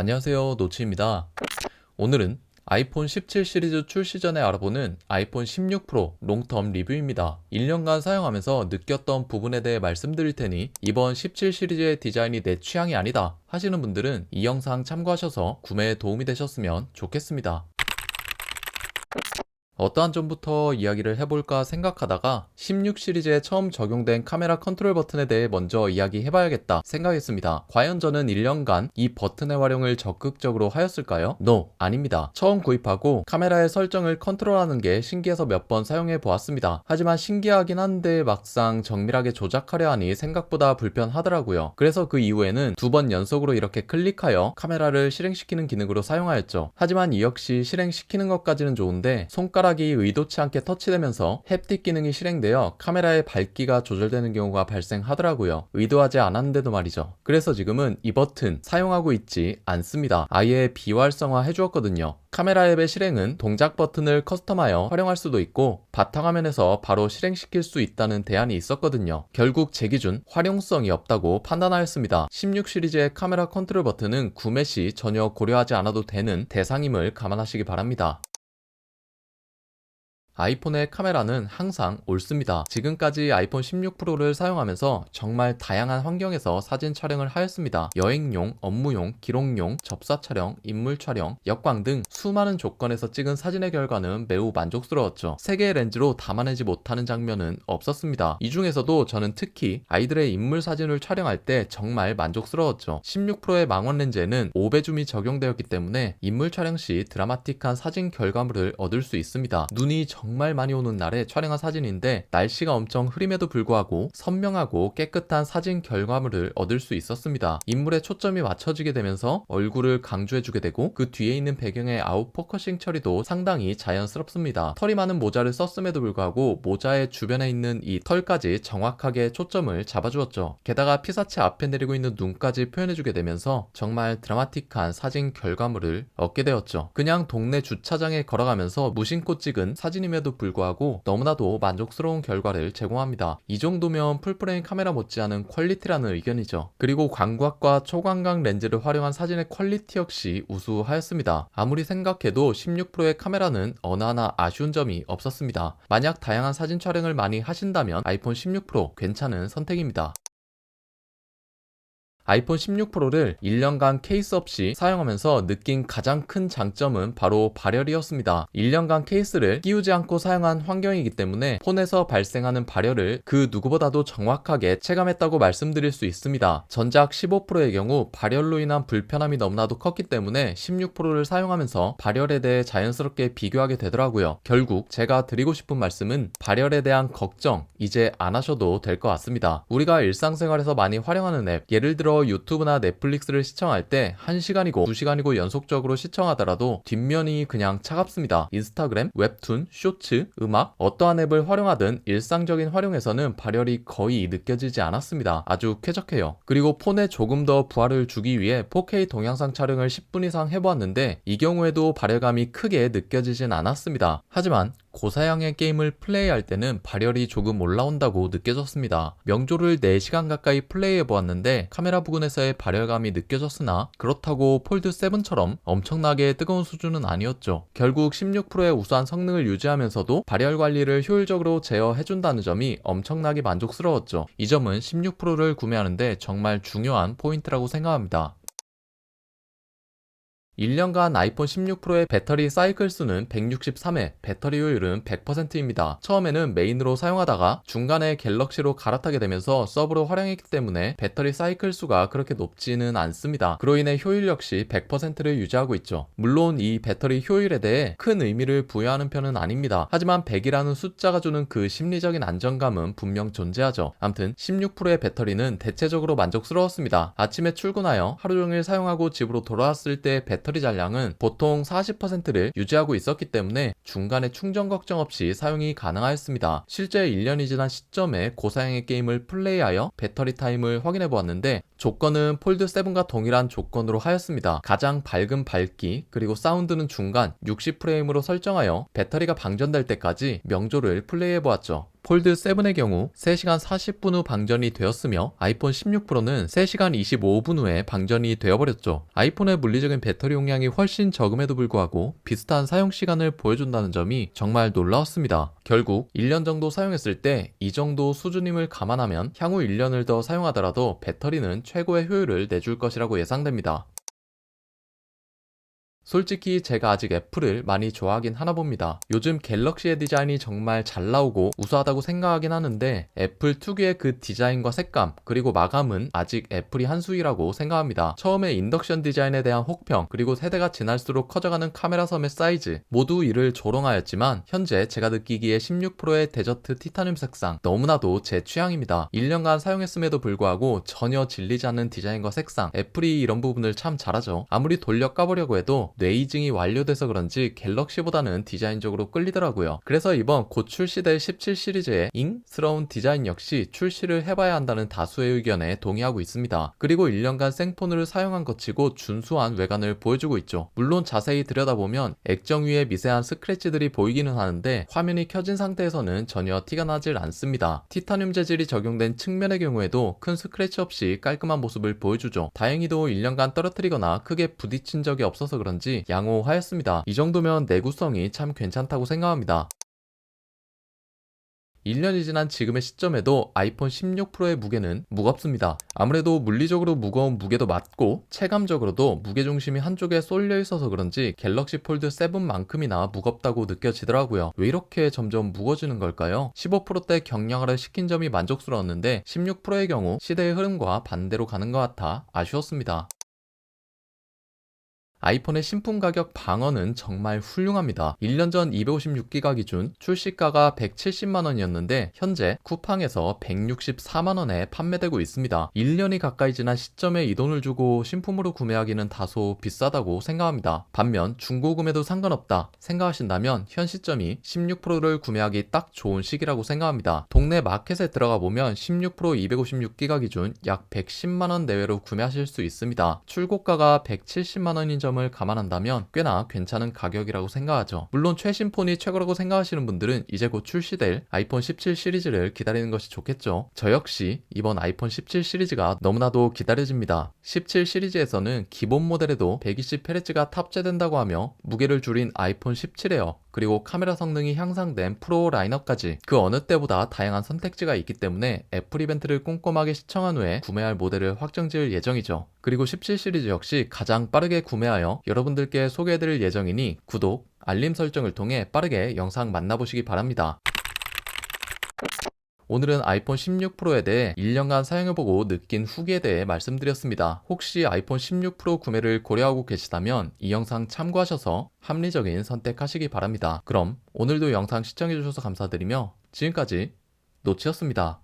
안녕하세요 노치입니다. 오늘은 아이폰 17 시리즈 출시 전에 알아보는 아이폰 16 프로 롱텀 리뷰입니다. 1년간 사용하면서 느꼈던 부분에 대해 말씀드릴 테니 이번 17 시리즈의 디자인이 내 취향이 아니다 하시는 분들은 이 영상 참고하셔서 구매에 도움이 되셨으면 좋겠습니다 어떠한 점부터 이야기를 해볼까 생각하다가 16 시리즈에 처음 적용된 카메라 컨트롤 버튼에 대해 먼저 이야기해봐야겠다 생각했습니다. 과연 저는 1년간 이 버튼의 활용을 적극적으로 하였을까요? No, 아닙니다. 처음 구입하고 카메라의 설정을 컨트롤하는 게 신기해서 몇 번 사용해 보았습니다. 하지만 신기하긴 한데 막상 정밀하게 조작하려 하니 생각보다 불편하더라고요. 그래서 그 이후에는 두 번 연속으로 이렇게 클릭하여 카메라를 실행시키는 기능으로 사용하였죠. 하지만 이 역시 실행시키는 것까지는 좋은데 손가락 손가락이 의도치 않게 터치되면서 햅틱 기능이 실행되어 카메라의 밝기가 조절되는 경우가 발생하더라고요. 의도하지 않았는데도 말이죠. 그래서 지금은 이 버튼 사용하고 있지 않습니다. 아예 비활성화 해주었거든요. 카메라 앱의 실행은 동작 버튼을 커스텀하여 활용할 수도 있고 바탕화면에서 바로 실행시킬 수 있다는 대안이 있었거든요. 결국 제 기준 활용성이 없다고 판단하였습니다. 16 시리즈의 카메라 컨트롤 버튼은 구매 시 전혀 고려하지 않아도 되는 대상임을 감안하시기 바랍니다. 아이폰의 카메라는 항상 옳습니다. 지금까지 아이폰 16 프로를 사용하면서 정말 다양한 환경에서 사진 촬영을 하였습니다. 여행용, 업무용, 기록용, 접사 촬영, 인물 촬영, 역광 등 수많은 조건에서 찍은 사진의 결과는 매우 만족스러웠죠. 세 개의 렌즈로 담아내지 못하는 장면은 없었습니다. 이 중에서도 저는 특히 아이들의 인물 사진을 촬영할 때 정말 만족스러웠죠. 16 프로의 망원 렌즈에는 5배 줌이 적용되었기 때문에 인물 촬영 시 드라마틱한 사진 결과물을 얻을 수 있습니다. 눈이 정 정말 많이 오는 날에 촬영한 사진인데 날씨가 엄청 흐림에도 불구하고 선명하고 깨끗한 사진 결과물을 얻을 수 있었습니다. 인물에 초점이 맞춰지게 되면서 얼굴을 강조해주게 되고 그 뒤에 있는 배경의 아웃포커싱 처리도 상당히 자연스럽습니다. 털이 많은 모자를 썼음에도 불구하고 모자의 주변에 있는 이 털까지 정확하게 초점을 잡아주었죠. 게다가 피사체 앞에 내리고 있는 눈까지 표현해주게 되면서 정말 드라마틱한 사진 결과물을 얻게 되었죠. 그냥 동네 주차장에 걸어가면서 무심코 찍은 사진이 면 함에도 불구하고 너무나도 만족스러운 결과를 제공합니다. 이 정도면 풀프레임 카메라 못지않은 퀄리티라는 의견이죠. 그리고 광각과 초광각 렌즈를 활용한 사진의 퀄리티 역시 우수하였습니다. 아무리 생각해도 16프로의 카메라는 어느 하나 아쉬운 점이 없었습니다. 만약 다양한 사진 촬영을 많이 하신다면 아이폰 16 프로 괜찮은 선택입니다. 아이폰 16 프로를 1년간 케이스 없이 사용하면서 느낀 가장 큰 장점은 바로 발열이었습니다. 1년간 케이스를 끼우지 않고 사용한 환경이기 때문에 폰에서 발생하는 발열을 그 누구보다도 정확하게 체감했다고 말씀드릴 수 있습니다. 전작 15 프로의 경우 발열로 인한 불편함이 너무나도 컸기 때문에 16 프로를 사용하면서 발열에 대해 자연스럽게 비교하게 되더라고요. 결국 제가 드리고 싶은 말씀은 발열에 대한 걱정 이제 안 하셔도 될 것 같습니다. 우리가 일상생활에서 많이 활용하는 앱 예를 들어 유튜브나 넷플릭스를 시청할 때 1시간이고 2시간이고 연속적으로 시청하더라도 뒷면이 그냥 차갑습니다. 인스타그램, 웹툰, 쇼츠, 음악, 어떠한 앱을 활용하든 일상적인 활용에서는 발열이 거의 느껴지지 않았습니다. 아주 쾌적해요. 그리고 폰에 조금 더 부하를 주기 위해 4K 동영상 촬영을 10분 이상 해보았는데 이 경우에도 발열감이 크게 느껴지진 않았습니다. 하지만 고사양의 게임을 플레이할 때는 발열이 조금 올라온다고 느껴졌습니다. 명조를 4시간 가까이 플레이해 보았는데 카메라 부근에서의 발열감이 느껴졌으나 그렇다고 폴드 7처럼 엄청나게 뜨거운 수준은 아니었죠. 결국 16%의 우수한 성능을 유지하면서도 발열 관리를 효율적으로 제어해준다는 점이 엄청나게 만족스러웠죠. 이 점은 16%를 구매하는데 정말 중요한 포인트라고 생각합니다. 1년간 아이폰 16 프로의 배터리 사이클 수는 163회, 배터리 효율은 100%입니다. 처음에는 메인으로 사용하다가 중간에 갤럭시로 갈아타게 되면서 서브로 활용했기 때문에 배터리 사이클 수가 그렇게 높지는 않습니다. 그로 인해 효율 역시 100%를 유지하고 있죠. 물론 이 배터리 효율에 대해 큰 의미를 부여하는 편은 아닙니다. 하지만 100이라는 숫자가 주는 그 심리적인 안정감은 분명 존재하죠. 암튼 16 프로의 배터리는 대체적으로 만족스러웠습니다. 아침에 출근하여 하루 종일 사용하고 집으로 돌아왔을 때 배터리 배터리 잔량은 보통 40%를 유지하고 있었기 때문에 중간에 충전 걱정 없이 사용이 가능하였습니다. 실제 1년이 지난 시점에 고사양의 게임을 플레이하여 배터리 타임을 확인해 보았는데 조건은 폴드 7과 동일한 조건으로 하였습니다. 가장 밝은 밝기 그리고 사운드는 중간 60프레임으로 설정하여 배터리가 방전될 때까지 명조를 플레이해 보았죠. 폴드 7의 경우 3시간 40분 후 방전이 되었으며 아이폰 16 프로는 3시간 25분 후에 방전이 되어버렸죠. 아이폰의 물리적인 배터리 용량이 훨씬 적음에도 불구하고 비슷한 사용 시간을 보여준다는 점이 정말 놀라웠습니다. 결국 1년 정도 사용했을 때 이 정도 수준임을 감안하면 향후 1년을 더 사용하더라도 배터리는 최고의 효율을 내줄 것이라고 예상됩니다. 솔직히 제가 아직 애플을 많이 좋아하긴 하나 봅니다. 요즘 갤럭시의 디자인이 정말 잘 나오고 우수하다고 생각하긴 하는데 애플 특유의 그 디자인과 색감 그리고 마감은 아직 애플이 한 수위라고 생각합니다. 처음에 인덕션 디자인에 대한 혹평 그리고 세대가 지날수록 커져가는 카메라 섬의 사이즈 모두 이를 조롱하였지만 현재 제가 느끼기에 16 프로의 데저트 티타늄 색상 너무나도 제 취향입니다. 1년간 사용했음에도 불구하고 전혀 질리지 않는 디자인과 색상 애플이 이런 부분을 참 잘하죠. 아무리 돌려 까보려고 해도 뇌이징이 완료돼서 그런지 갤럭시보다는 디자인적으로 끌리더라고요. 그래서 이번 곧 출시될 17 시리즈의 잉스러운 디자인 역시 출시를 해봐야 한다는 다수의 의견에 동의하고 있습니다. 그리고 1년간 생폰을 사용한 것 치고 준수한 외관을 보여주고 있죠. 물론 자세히 들여다보면 액정 위에 미세한 스크래치들이 보이기는 하는데 화면이 켜진 상태에서는 전혀 티가 나질 않습니다. 티타늄 재질이 적용된 측면의 경우에도 큰 스크래치 없이 깔끔한 모습을 보여주죠. 다행히도 1년간 떨어뜨리거나 크게 부딪힌 적이 없어서 그런지 양호하였습니다. 이 정도면 내구성이 참 괜찮다고 생각합니다. 1년이 지난 지금의 시점에도 아이폰 16 프로의 무게는 무겁습니다. 아무래도 물리적으로 무거운 무게도 맞고 체감적으로도 무게 중심이 한쪽에 쏠려 있어서 그런지 갤럭시 폴드 7만큼이나 무겁다고 느껴지더라고요. 왜 이렇게 점점 무거워지는 걸까요? 15 프로 때 경량화를 시킨 점이 만족스러웠는데 16 프로의 경우 시대의 흐름과 반대로 가는 것 같아 아쉬웠습니다. 아이폰의 신품 가격 방어는 정말 훌륭합니다. 1년 전 256기가 기준 출시가가 170만원이었는데 현재 쿠팡에서 164만원에 판매되고 있습니다. 1년이 가까이 지난 시점에 이 돈을 주고 신품으로 구매하기는 다소 비싸다고 생각합니다. 반면 중고구매도 상관없다 생각하신다면 현 시점이 16 프로를 구매하기 딱 좋은 시기라고 생각합니다. 동네 마켓에 들어가 보면 16 프로 256기가 기준 약 110만원 내외로 구매하실 수 있습니다. 출고가가 170만원인 점을 감안한다면 꽤나 괜찮은 가격이라고 생각하죠. 물론 최신 폰이 최고라고 생각하시는 분들은 이제 곧 출시될 아이폰 17 시리즈를 기다리는 것이 좋겠죠. 저 역시 이번 아이폰 17 시리즈가 너무나도 기다려집니다. 17 시리즈에서는 기본 모델에도 120Hz가 탑재된다고 하며 무게를 줄인 아이폰 17에어 그리고 카메라 성능이 향상된 프로 라인업까지 그 어느 때보다 다양한 선택지가 있기 때문에 애플 이벤트를 꼼꼼하게 시청한 후에 구매할 모델을 확정 지을 예정이죠. 그리고 17 시리즈 역시 가장 빠르게 구매하여 여러분들께 소개해드릴 예정이니 구독, 알림 설정을 통해 빠르게 영상 만나보시기 바랍니다. 오늘은 아이폰 16 프로에 대해 1년간 사용해보고 느낀 후기에 대해 말씀드렸습니다. 혹시 아이폰 16 프로 구매를 고려하고 계시다면 이 영상 참고하셔서 합리적인 선택하시기 바랍니다. 그럼 오늘도 영상 시청해주셔서 감사드리며 지금까지 노치였습니다.